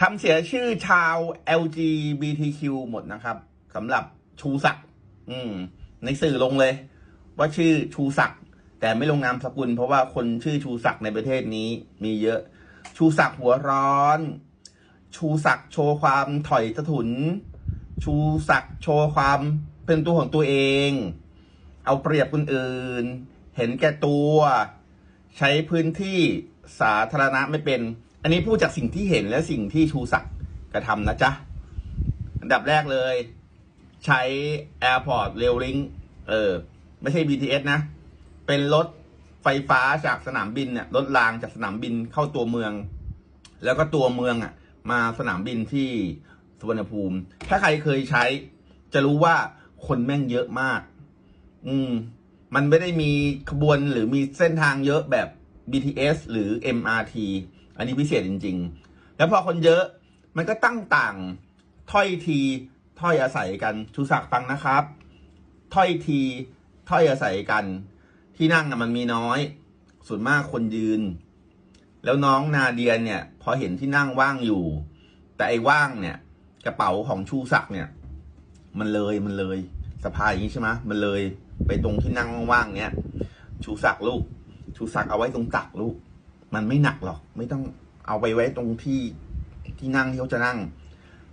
ทำเสียชื่อชาว LGBTQ หมดนะครับสำหรับชูศักดิ์ในสื่อลงเลย ว่าชื่อชูศักดิ์แต่ไม่ลงนามสกุล เพราะว่าคนชื่อชูศักดิ์ในประเทศนี้มีเยอะ ชูศักดิ์หัวร้อน ชูศักดิ์โชว์ความถอยสะถุน ชูศักดิ์โชว์ความเป็นตัวของตัวเอง เอาเปรียบคนอื่น เห็นแก่ตัว ใช้พื้นที่สาธารณะไม่เป็น นนี้พูดจากสิ่งที่เห็นและสิ่งที่ชูศักดิ์กระทำนะจ๊ะ อันดับแรกเลย ใช้ Airport Rail Link เออ ไม่ใช่ BTS นะ เป็นรถไฟฟ้าจากสนามบินเนี่ยรถรางจากสนามบินเข้าตัวเมือง แล้วก็ตัวเมืองอะ มาสนามบินที่สุวรรณภูมิ ถ้าใครเคยใช้ จะรู้ว่าคนแม่งเยอะมาก อืม มันไม่ได้มีขบวนหรือมีเส้นทางเยอะแบบ BTS หรือ MRT อันนี้พิเศษจริง ๆ แล้วพอคนเยอะมันก็ตั้งต่างถ้อยทีถ้อยอาศัยกันชูศักดิ์ฟังนะครับ ถ้อยทีถ้อยอาศัยกัน ที่นั่งมันมีน้อย ส่วนมากคนยืน แล้วน้องนาเดียนเนี่ย พอเห็นที่นั่งว่างอยู่ แต่ไอ้ว่างเนี่ย กระเป๋าของชูศักดิ์เนี่ย มันเลยมันเลยสะพายอย่างนี้ใช่ไหมมันเลยไปตรงที่นั่งว่างๆเนี่ยชูศักดิ์ลูก ชูศักดิ์เอาไว้ตรงตักลูก มันไม่หนักหรอก ไม่ต้องเอาไปไว้ตรงที่ที่นั่งที่เขาจะนั่ง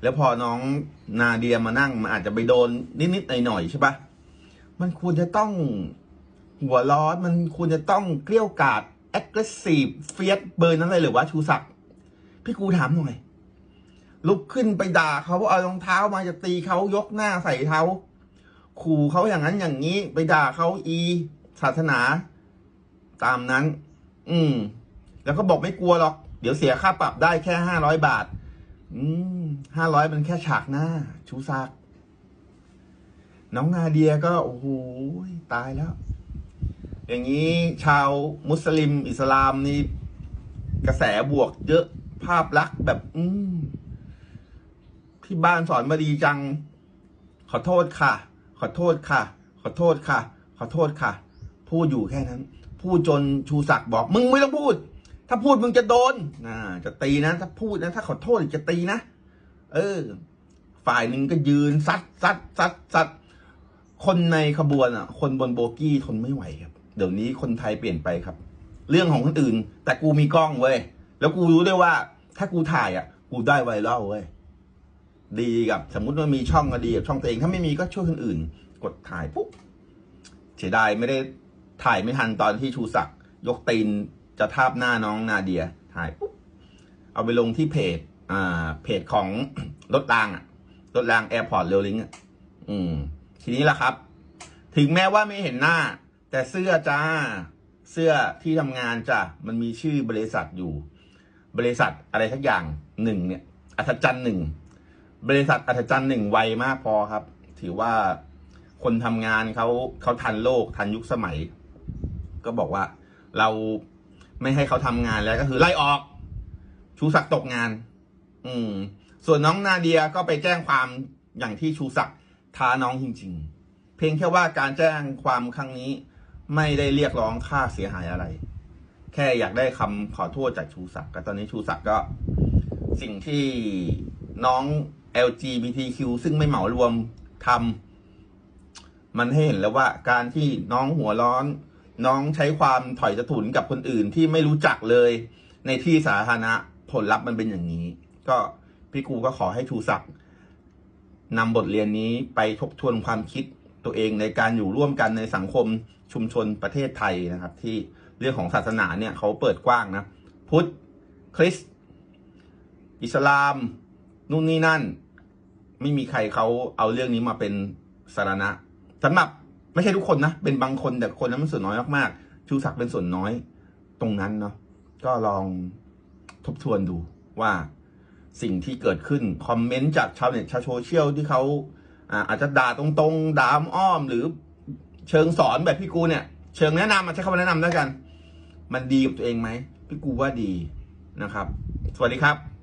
แล้วพอน้องนาเดียมานั่งมันอาจจะไปโดนนิดๆหน่อยๆใช่ปะมันควรจะต้องหัวร้อนมันควรจะต้องเกลี้ยวกาด aggressive เฟียสเบอร์นั้นเลยหรือวะชูศักดิ์พี่กูถามหน่อย ลุกขึ้นไปด่าเขาเอารองเท้ามาจะตีเขายกหน้าใส่เขาขู่เขาอย่างนั้นอย่างนี้ ไปด่าเขาอี ศาสนา ตามนั้น อืม แล้วก็บอกไม่กลัวหรอก เดี๋ยวเสียค่าปรับได้แค่ห้าร้อยบาท อืมห้าร้อยมันแค่ฉากหน้า ชูซากน้องนาเดียก็โอ้โหตายแล้ว อย่างนี้ชาวมุสลิม อิสลามนี่กระแสบวกเยอะภาพลักษณ์แบบ อืมที่บ้านสอนมาดีจัง ขอโทษค่ะ ขอโทษค่ะ ขอโทษค่ะ ขอโทษค่ะ พูดอยู่แค่นั้น พูดจนชูศักดิ์บอก มึงไม่ต้องพูด ถ้าพูดมึงจะโดนนะจะตีนะ ถ้าพูดนะ ถ้าขอโทษจะตีนะ เออ ฝ่ายหนึ่งก็ยืนซัดซัดซัดซัดคนในขบวนอะ คนบนโบกี้ทนไม่ไหวครับ เดี๋ยวนี้คนไทยเปลี่ยนไปครับ เรื่องของคนอื่น แต่กูมีกล้องเว้ย แล้วกูรู้ด้วยว่า ถ้ากูถ่ายอะ กูได้ไวรัลเว้ย ดีกับ สมมุติว่ามีช่องก็ดีกับช่องตัวเอง ถ้าไม่มีก็ช่วยคนอื่น กดถ่ายปุ๊บ เสียดายไม่ได้ถ่ายไม่ทันตอนที่ชูศักดิ์ยกตีน จะทาบหน้าน้องนาเดียถ่ายปุ๊บเอาไปลงที่เพจ อ่า เพจของรถรางอะรถรางแอร์พอร์ตเรลลิงอะอืม ทีนี้ล่ะครับ ถึงแม้ว่าไม่เห็นหน้า แต่เสื้อจ้า เสื้อที่ทำงานจ้ะมันมีชื่อบริษัทอยู่ บริษัทอะไรทักอย่างหนึ่งเนี่ย อัศจรรย์หนึ่งบริษัทอัศจรรย์หนึ่งไวมากพอครับ ถือว่าคนทำงานเขาเขาทันโลกทันยุคสมัย ก็บอกว่าเรา ไม่ให้เขาทำงานแล้วก็คือไล่ออก ชูศักดิ์ตกงาน อืม ส่วนน้องนาเดียก็ไปแจ้งความอย่างที่ชูศักดิ์ท้าน้องจริง ๆ เพียงแค่ว่าการแจ้งความครั้งนี้ ไม่ได้เรียกร้องค่าเสียหายอะไร แค่อยากได้คำขอโทษจากชูศักดิ์ก็ตอนนี้ชูศักดิ์ก็ สิ่งที่น้อง LGBTQ ซึ่งไม่เหมารวมทำมันให้เห็นแล้วว่าการที่น้องหัวร้อน น้องใช้ความถอยสะถุนกับคนอื่นที่ไม่รู้จักเลย ในที่สาธารณะผลลัพธ์มันเป็นอย่างนี้ ก็พี่กูก็ขอให้ชูศักดิ์นำบทเรียนนี้ไปทบทวนความคิดตัวเองในการอยู่ร่วมกันในสังคมชุมชนประเทศไทยนะครับ ที่เรื่องของศาสนาเนี่ยเขาเปิดกว้างนะ พุทธคริสต์อิสลาม นู่นนี่นั่น ไม่มีใครเขาเอาเรื่องนี้มาเป็นสาระสำหรับ ไม่ใช่ทุกคนนะ เป็นบางคนแต่คนนั้นมันส่วนน้อยมากๆ ชูศักดิ์เป็นส่วนน้อยตรงนั้นเนาะก็ลองทบทวนดูว่าสิ่งที่เกิดขึ้น คอมเมนต์จากชาวเน็ตชาวโซเชียลที่เขาอาจจะด่าตรงๆด่าอ้อม หรือเชิงสอนแบบพี่กูเนี่ย เชิงแนะนำมาใช้คำว่าแนะนำแล้วกัน มันดีกับตัวเองไหมพี่กูว่าดีนะครับ สวัสดีครับ